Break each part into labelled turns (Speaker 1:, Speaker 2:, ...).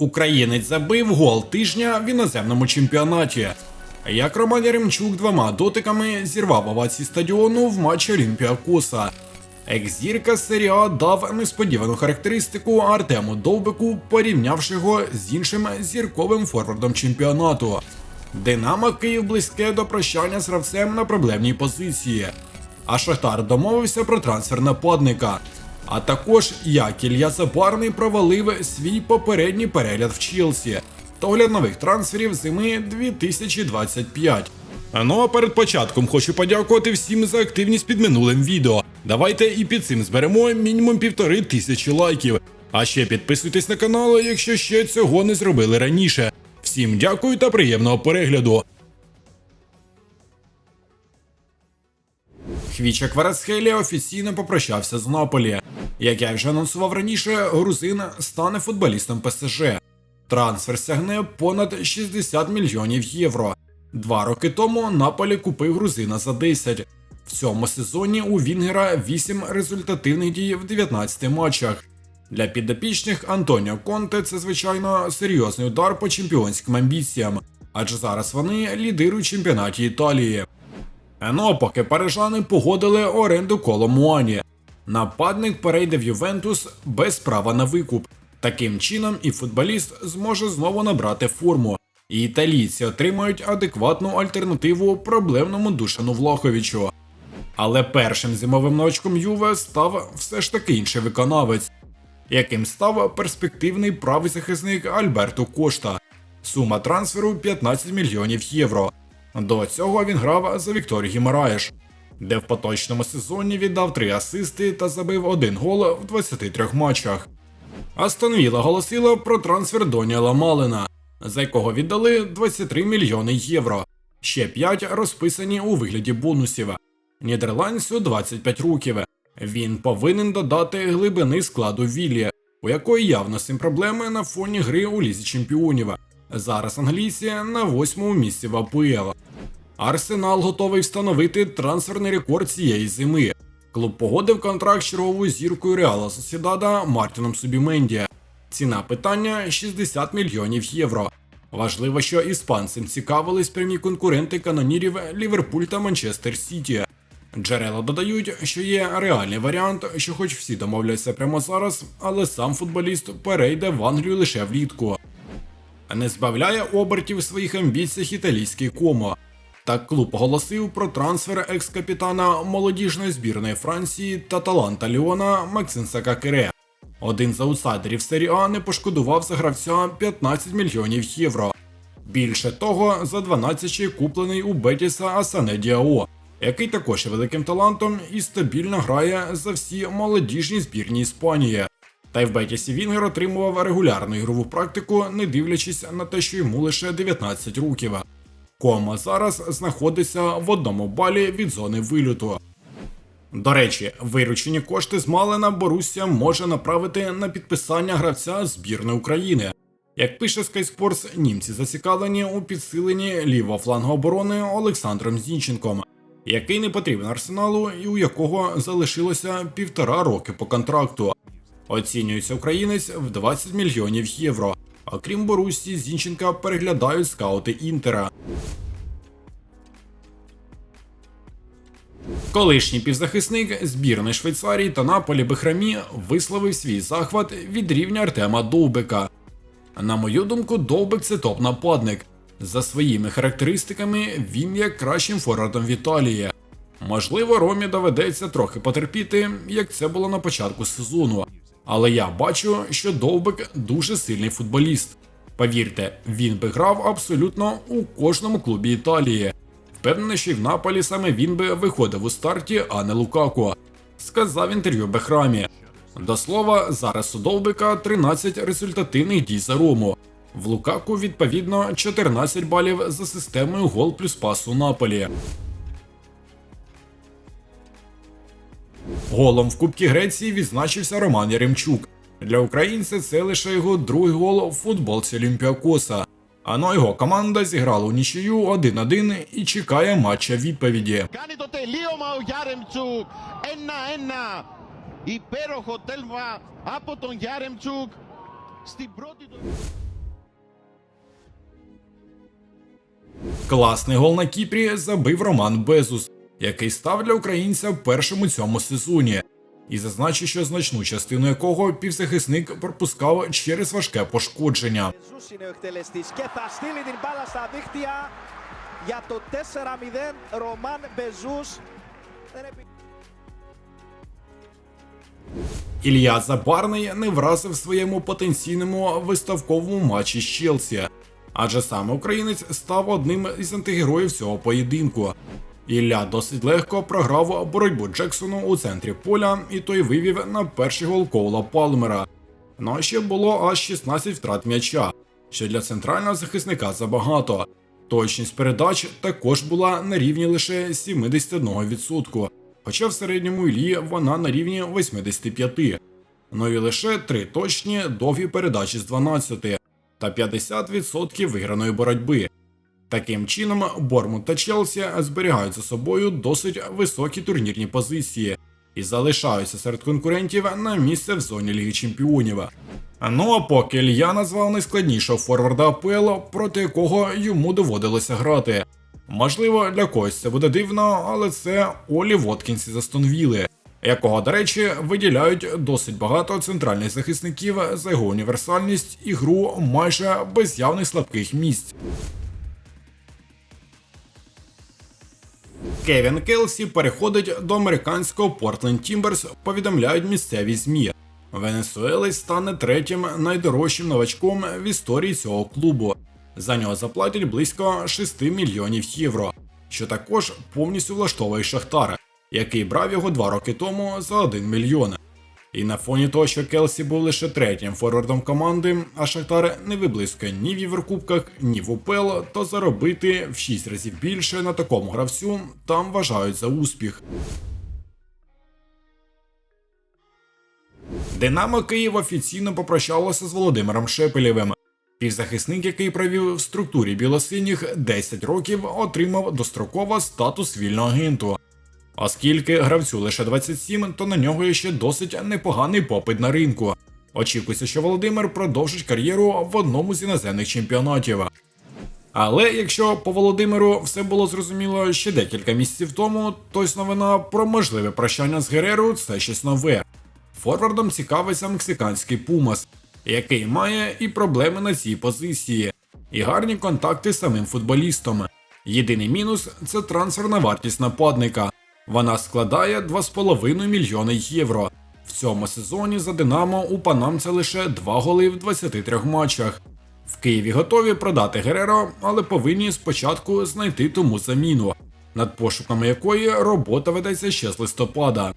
Speaker 1: Українець забив гол тижня в іноземному чемпіонаті. Як Роман Яремчук двома дотиками зірвав овації стадіону в матчі Олімпіакоса. Екс-зірка з дав несподівану характеристику Артему Довбику, порівнявши його з іншим зірковим форвардом чемпіонату. Динамо Київ близьке до прощання з гравцем на проблемній позиції. А Шахтар домовився про трансфер нападника. А також як Ілля Забарний провалив свій попередній перегляд в Челсі та нових трансферів зими 2025. Ну а перед початком хочу подякувати всім за активність під минулим відео. Давайте і під цим зберемо мінімум півтори тисячі лайків. А ще підписуйтесь на канал, якщо ще цього не зробили раніше. Всім дякую та приємного перегляду. Хвіча Кварацхелія офіційно попрощався з Наполі. Як я вже анонсував раніше, грузин стане футболістом ПСЖ. Трансфер сягне понад 60 мільйонів євро. Два роки тому Наполі купив грузина за 10. В цьому сезоні у Вінгера 8 результативних дій в 19 матчах. Для підопічних Антоніо Конте це звичайно серйозний удар по чемпіонським амбіціям, адже зараз вони лідирують чемпіонаті Італії. Ну, поки парижани погодили оренду коло Муані. Нападник перейде в Ювентус без права на викуп. Таким чином і футболіст зможе знову набрати форму. І італійці отримають адекватну альтернативу проблемному Душану Влаховичу. Але першим зимовим новачком Юве став все ж таки інший виконавець, яким став перспективний правий захисник Альберто Кошта. Сума трансферу 15 мільйонів євро. До цього він грав за Вікторію Гімараєш, де в поточному сезоні віддав 3 асисти та забив один гол в 23 матчах. Астон Вілла голосила про трансфер Доніела Малина, за якого віддали 23 мільйони євро. Ще 5 розписані у вигляді бонусів. Нідерландцю 25 років. Він повинен додати глибини складу Віллі, у якої явно сим проблеми на фоні гри у лізі чемпіонів. Зараз англійці на восьмому місці в АПЛ. Арсенал готовий встановити трансферний рекорд цієї зими. Клуб погодив контракт з черговою зіркою Реала Сосідада Мартіном Субіменді. Ціна питання 60 мільйонів євро. Важливо, що іспанцем цікавились прямі конкуренти канонірів Ліверпуль та Манчестер Сіті. Джерела додають, що є реальний варіант, що хоч всі домовляться прямо зараз, але сам футболіст перейде в Англію лише влітку. Не збавляє обертів своїх амбіціях італійський комо. Так клуб оголосив про трансфер екс-капітана молодіжної збірної Франції та таланта Ліона Максинса Какере. Один з аутсайдерів серії А не пошкодував за гравця 15 мільйонів євро. Більше того, за 12 ще куплений у Бетіса Асане Діао, який також є великим талантом і стабільно грає за всі молодіжні збірні Іспанії. Та й в Бетісі Вінгер отримував регулярну ігрову практику, не дивлячись на те, що йому лише 19 років. Кома зараз знаходиться в одному балі від зони вильоту. До речі, виручені кошти з Малена Борусsia може направити на підписання гравця збірної України. Як пише Sky Sports, німці зацікавлені у підсиленні лівого флангу оборони Олександром Зінченком, який не потрібен арсеналу і у якого залишилося півтора роки по контракту. Оцінюється українець в 20 мільйонів євро. Окрім Борусі, Зінченка переглядають скаути Інтера. Колишній півзахисник збірної Швейцарії та Наполі Бехрамі висловив свій захват від рівня Артема Довбика. На мою думку, Довбик це топ-нападник. За своїми характеристиками він є кращим форвардом в Італії. Можливо, Ромі доведеться трохи потерпіти, як це було на початку сезону. Але я бачу, що Довбик дуже сильний футболіст. Повірте, він би грав абсолютно у кожному клубі Італії. Впевнений, що й в Наполі саме він би виходив у старті, а не Лукако. Сказав інтерв'ю Бехрамі. До слова, зараз у Довбика 13 результативних дій за Рому. В Лукаку відповідно 14 балів за системою гол плюс пас у Наполі. Голом в Кубці Греції відзначився Роман Яремчук. Для українця це лише його другий гол в футболці Олімпіакоса. Ано його команда зіграла у нічию 1-1 і чекає матча відповіді. Класний гол на Кіпрі забив Роман Безус який став для українця першим у цьому сезоні. І зазначу, що значну частину якого півзахисник пропускав через важке пошкодження.
Speaker 2: Ζούς είναι ο εκτελεστής και θα στείλει την μπάλα στα δίχτυα για το 4-0 Ρωμάν Μπεζούς. Δεν επι-
Speaker 1: Ілля Забарний не вразив в своєму потенційному виставковому матчі з Челсі, адже саме українець став одним із антигероїв цього поєдинку. Ілля досить легко програв боротьбу Джексону у центрі поля, і той вивів на перший гол Коула Палмера. Ну а ще було аж 16 втрат м'яча, що для центрального захисника забагато. Точність передач також була на рівні лише 71%, хоча в середньому Іллі вона на рівні 85%. Ну і лише 3 точні довгі передачі з 12 та 50% виграної боротьби. Таким чином, Бормут та Челсі зберігають за собою досить високі турнірні позиції і залишаються серед конкурентів на місце в зоні Ліги Чемпіонів. Ну а поки Ілья назвав найскладнішого форварда АПЛ, проти якого йому доводилося грати. Можливо, для когось це буде дивно, але це Олі Воткінс із Астонвіли, якого, до речі, виділяють досить багато центральних захисників за його універсальність і гру майже без явних слабких місць. Кевін Келсі переходить до американського Портленд Тімберс, повідомляють місцеві ЗМІ. Венесуелець стане третім найдорожчим новачком в історії цього клубу. За нього заплатять близько 6 мільйонів євро, що також повністю влаштовує Шахтар, який брав його два роки тому за 1 мільйон. І на фоні того, що Келсі був лише третім форвардом команди, а Шахтар не виблискує ні в Єврокубках, ні в УПЛ, то заробити в 6 разів більше на такому гравцю там вважають за успіх. Динамо Київ офіційно попрощалося з Володимиром Шепелєвим. Півзахисник, який провів в структурі білосиніх 10 років, отримав достроково статус вільного агенту. Оскільки гравцю лише 27, то на нього є ще досить непоганий попит на ринку. Очікується, що Володимир продовжить кар'єру в одному з іноземних чемпіонатів. Але якщо по Володимиру все було зрозуміло ще декілька місяців тому, то ось новина про можливе прощання з Гереру це щось нове. Форвардом цікавиться мексиканський Пумас, який має і проблеми на цій позиції, і гарні контакти з самим футболістом. Єдиний мінус це трансферна вартість нападника. Вона складає 2,5 мільйони євро. В цьому сезоні за Динамо у панамця лише 2 голи в 23 матчах. В Києві готові продати Гереро, але повинні спочатку знайти тому заміну, над пошуками якої робота ведеться ще з листопада.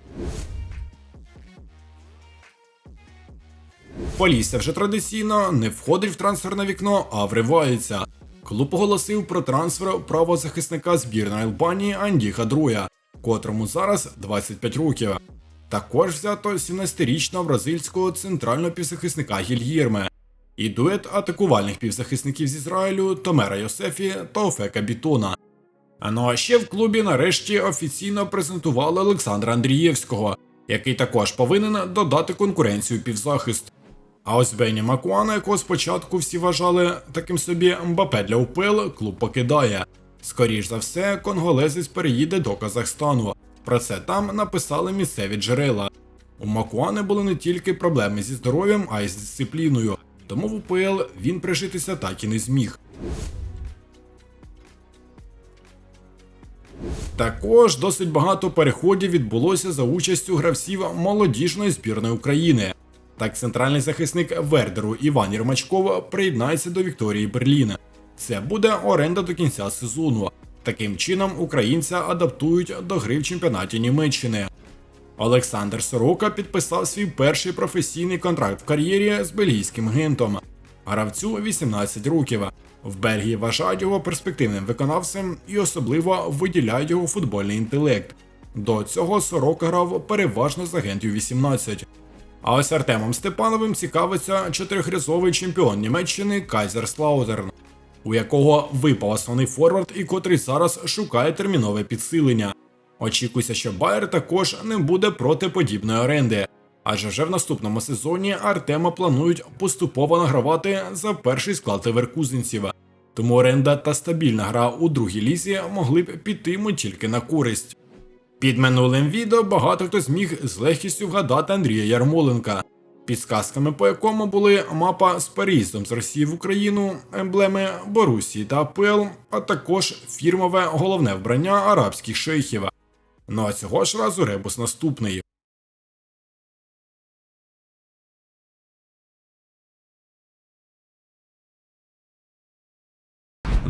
Speaker 1: Полісся вже традиційно не входить в трансферне вікно, а вривається. Клуб оголосив про трансфер правозахисника збірної Албанії Андіха Друя, котрому зараз 25 років. Також взято 17-річного бразильського центрального півзахисника Гільєрме і дует атакувальних півзахисників з Ізраїлю Томера Йосефі та Офека Бітона. Ну а ще в клубі нарешті офіційно презентували Олександра Андрієвського, який також повинен додати конкуренцію півзахист. А ось Бені Макуана, якого спочатку всі вважали таким собі Мбапе для УПЛ, клуб покидає. Скоріш за все, конголезець переїде до Казахстану. Про це там написали місцеві джерела. У Макуани були не тільки проблеми зі здоров'ям, а й з дисципліною, тому в УПЛ він прижитися так і не зміг. Також досить багато переходів відбулося за участю гравців молодіжної збірної України. Так, центральний захисник Вердеру Іван Єрмачков приєднається до Вікторії Берліна. Це буде оренда до кінця сезону. Таким чином українця адаптують до гри в чемпіонаті Німеччини. Олександр Сорока підписав свій перший професійний контракт в кар'єрі з бельгійським гентом. Гравцю 18 років. В Бельгії вважають його перспективним виконавцем і особливо виділяють його футбольний інтелект. До цього Сорока грав переважно з агентів 18. А ось Артемом Степановим цікавиться чотирьохрязовий чемпіон Німеччини Кайзерслаузерн, у якого випав основний форвард і котрий зараз шукає термінове підсилення. Очікується, що Байер також не буде проти подібної оренди, адже вже в наступному сезоні Артема планують поступово награвати за перший склад леверкузенців. Тому оренда та стабільна гра у другій лізі могли б піти йому тільки на користь. Під минулим відео багато хто зміг з легкістю вгадати Андрія Ярмоленка, підсказками по якому були мапа з переїздом з Росії в Україну, емблеми Борусії та АПЛ, а також фірмове головне вбрання арабських шейхів. Ну а цього ж разу ребус наступний.